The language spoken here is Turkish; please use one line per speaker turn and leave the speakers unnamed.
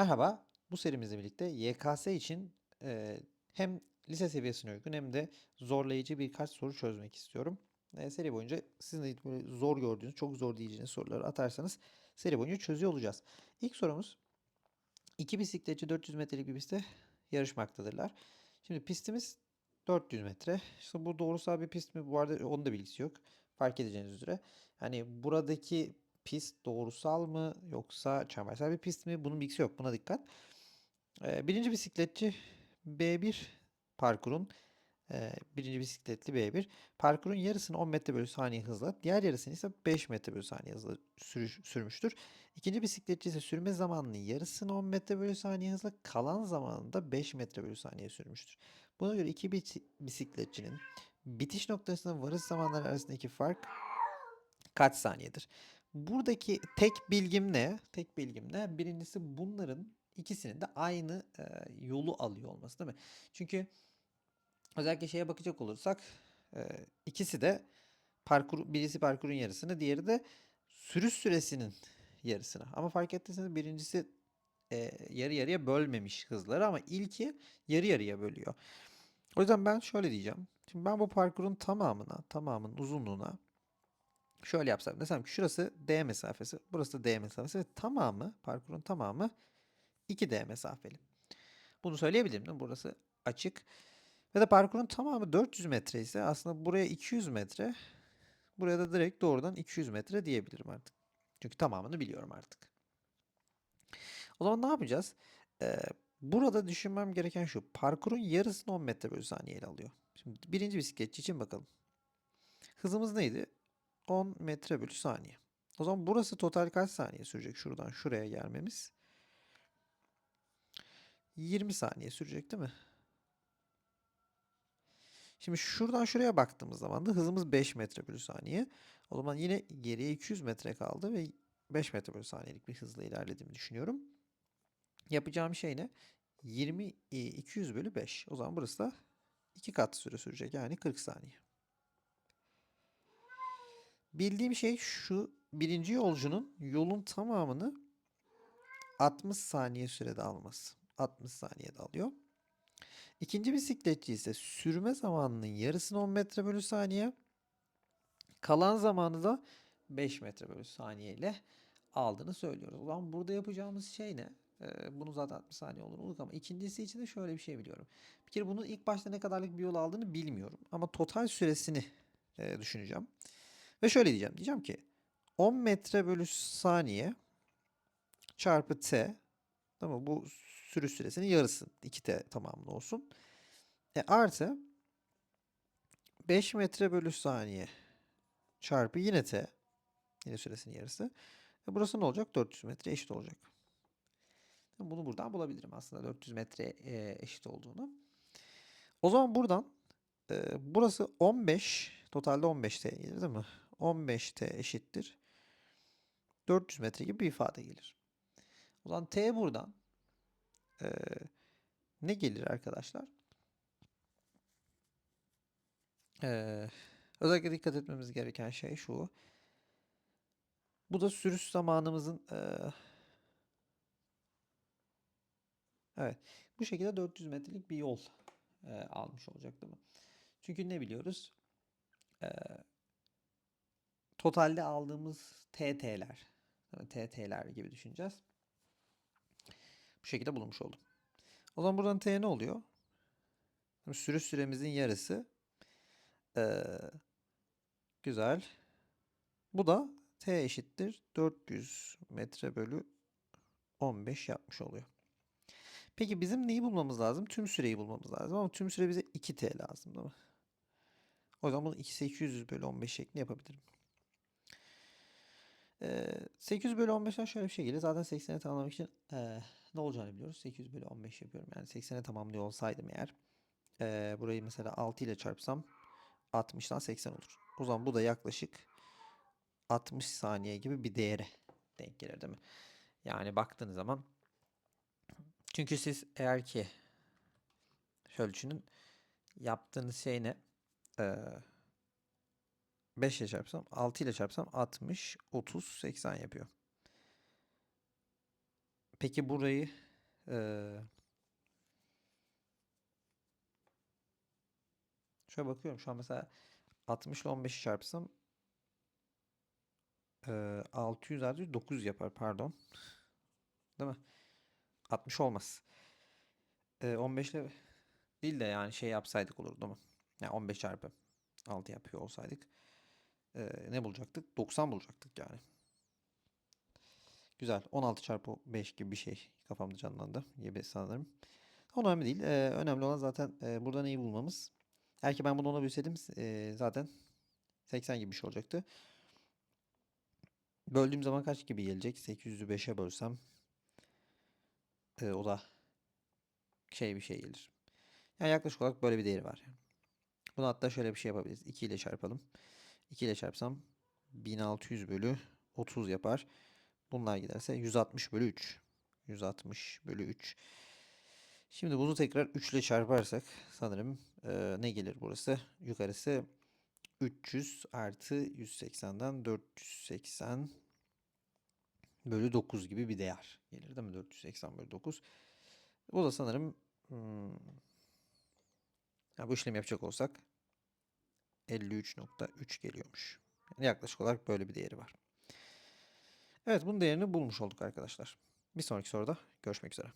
Merhaba, bu serimizle birlikte YKS için eee, hem lise seviyesine uygun hem de zorlayıcı birkaç soru çözmek istiyorum. Eee, seri boyunca sizin de zor gördüğünüz, çok zor diyeceğiniz soruları atarsanız seri boyunca çözüyor olacağız. İlk sorumuz, iki bisikletçi 400 metrelik bir pistte yarışmaktadırlar. Şimdi pistimiz 400 metre. İşte bu doğrusal bir pist mi? Bu arada onun da bilgisi yok. Fark edeceğiniz üzere. Hani buradaki pist doğrusal mı yoksa çembersel bir pist mi? Bunun bilgisi yok. Buna dikkat. Ee, birinci bisikletçi B1 parkurun e, birinci bisikletli B1 parkurun yarısını 10 metre bölü saniye hızla diğer yarısını ise 5 metre bölü saniye hızla sürüş- sürmüştür. İkinci bisikletçi ise sürme zamanının yarısını 10 metre bölü saniye hızla kalan zamanını da 5 metre bölü saniye sürmüştür. Buna göre iki bisi- bisikletçinin bitiş noktasına varış zamanları arasındaki fark kaç saniyedir? Buradaki tek bilgim ne? Tek bilgim ne? Birincisi bunların ikisinin de aynı e, yolu alıyor olması değil mi? Çünkü özellikle şeye bakacak olursak e, ikisi de parkur birisi parkurun yarısını, diğeri de sürüş süresinin yarısını. Ama fark ettiyseniz birincisi e, yarı yarıya bölmemiş hızları ama ilki yarı yarıya bölüyor. O yüzden ben şöyle diyeceğim. Şimdi ben bu parkurun tamamına, tamamının uzunluğuna şöyle yapsam. Desem ki şurası D mesafesi, burası da D mesafesi ve tamamı, parkurun tamamı 2D mesafeli. Bunu söyleyebilirim değil mi? Burası açık. Ve de parkurun tamamı 400 metre ise aslında buraya 200 metre, buraya da direkt doğrudan 200 metre diyebilirim artık. Çünkü tamamını biliyorum artık. O zaman ne yapacağız? Ee, burada düşünmem gereken şu. Parkurun yarısını 10 metre bölü saniye ele alıyor. Şimdi birinci bisikletçi için bakalım. Hızımız neydi? 10 metre bölü saniye. O zaman burası total kaç saniye sürecek şuradan şuraya gelmemiz? 20 saniye sürecek değil mi? Şimdi şuradan şuraya baktığımız zaman da hızımız 5 metre bölü saniye. O zaman yine geriye 200 metre kaldı ve 5 metre bölü saniyelik bir hızla ilerlediğimi düşünüyorum. Yapacağım şey ne? 20 e, 200 bölü 5. O zaman burası da 2 kat süre sürecek yani 40 saniye. Bildiğim şey şu. Birinci yolcunun yolun tamamını 60 saniye sürede alması. 60 saniyede alıyor. İkinci bisikletçi ise sürme zamanının yarısını 10 metre bölü saniye. Kalan zamanı da 5 metre bölü saniye ile aldığını söylüyoruz. Zaman burada yapacağımız şey ne? Ee, bunu zaten 60 saniye olur olduk ama ikincisi için de şöyle bir şey biliyorum. Bir kere bunun ilk başta ne kadarlık bir yol aldığını bilmiyorum. Ama total süresini e, düşüneceğim. Ve şöyle diyeceğim. Diyeceğim ki 10 metre bölü saniye çarpı t tamam bu sürüş süresinin yarısı 2t tamamını olsun. E, artı 5 metre bölü saniye çarpı yine t yine süresinin yarısı. E, burası ne olacak? 400 metre eşit olacak. Bunu buradan bulabilirim aslında 400 metre e, eşit olduğunu. O zaman buradan e, burası 15 totalde 15t gelir değil mi? 15t eşittir. 400 metre gibi bir ifade gelir. O zaman t buradan e, ne gelir arkadaşlar? E, özellikle dikkat etmemiz gereken şey şu. Bu da sürüş zamanımızın e, evet bu şekilde 400 metrelik bir yol e, almış olacak değil mi? Çünkü ne biliyoruz? E, totalde aldığımız TT'ler, TT'ler gibi düşüneceğiz. Bu şekilde bulunmuş oldum. O zaman buradan T ne oluyor? Sürüş süremizin yarısı. Ee, güzel. Bu da T eşittir 400 metre bölü 15 yapmış oluyor. Peki bizim neyi bulmamız lazım? Tüm süreyi bulmamız lazım ama tüm süre bize 2T lazım değil mi? O zaman bunu 2 800 bölü 15 şeklinde yapabilirim. Ee, 800 bölü 15'ten şöyle bir şey gelir. Zaten 80'e tamamlamak için ee, ne olacağını biliyoruz. 800 bölü 15 yapıyorum. Yani 80'e tamamlıyor olsaydım eğer ee, burayı mesela 6 ile çarpsam 60'dan 80 olur. O zaman bu da yaklaşık 60 saniye gibi bir değere denk gelir değil mi? Yani baktığınız zaman çünkü siz eğer ki şöyle düşünün yaptığınız şey ne? Ee, 5 ile çarpsam 6 ile çarpsam 60, 30, 80 yapıyor. Peki burayı Ee, şöyle bakıyorum şu an mesela 60 ile 15'i çarpsam ee, 600 artı 900 yapar pardon. Değil mi? 60 olmaz. Ee, 15 ile değil de yani şey yapsaydık olurdu mu? Yani 15 çarpı 6 yapıyor olsaydık ee, ne bulacaktık? 90 bulacaktık yani. Güzel. 16 çarpı 5 gibi bir şey kafamda canlandı gibi sanırım. O önemli değil. Ee, önemli olan zaten e, burada neyi bulmamız. Eğer ki ben bunu ona bölseydim e, zaten 80 gibi bir şey olacaktı. Böldüğüm zaman kaç gibi gelecek? 800'ü 5'e bölsem e, o da şey bir şey gelir. Yani yaklaşık olarak böyle bir değeri var. Bunu hatta şöyle bir şey yapabiliriz. 2 ile çarpalım. 2 ile çarpsam 1600 bölü 30 yapar. Bunlar giderse 160 bölü 3. 160 bölü 3. Şimdi bunu tekrar 3 ile çarparsak sanırım e, ne gelir burası? Yukarısı 300 artı 180'den 480 bölü 9 gibi bir değer gelir değil mi? 480 bölü 9. Bu da sanırım hmm, ya bu işlemi yapacak olsak 53.3 geliyormuş. Yani yaklaşık olarak böyle bir değeri var. Evet bunun değerini bulmuş olduk arkadaşlar. Bir sonraki soruda görüşmek üzere.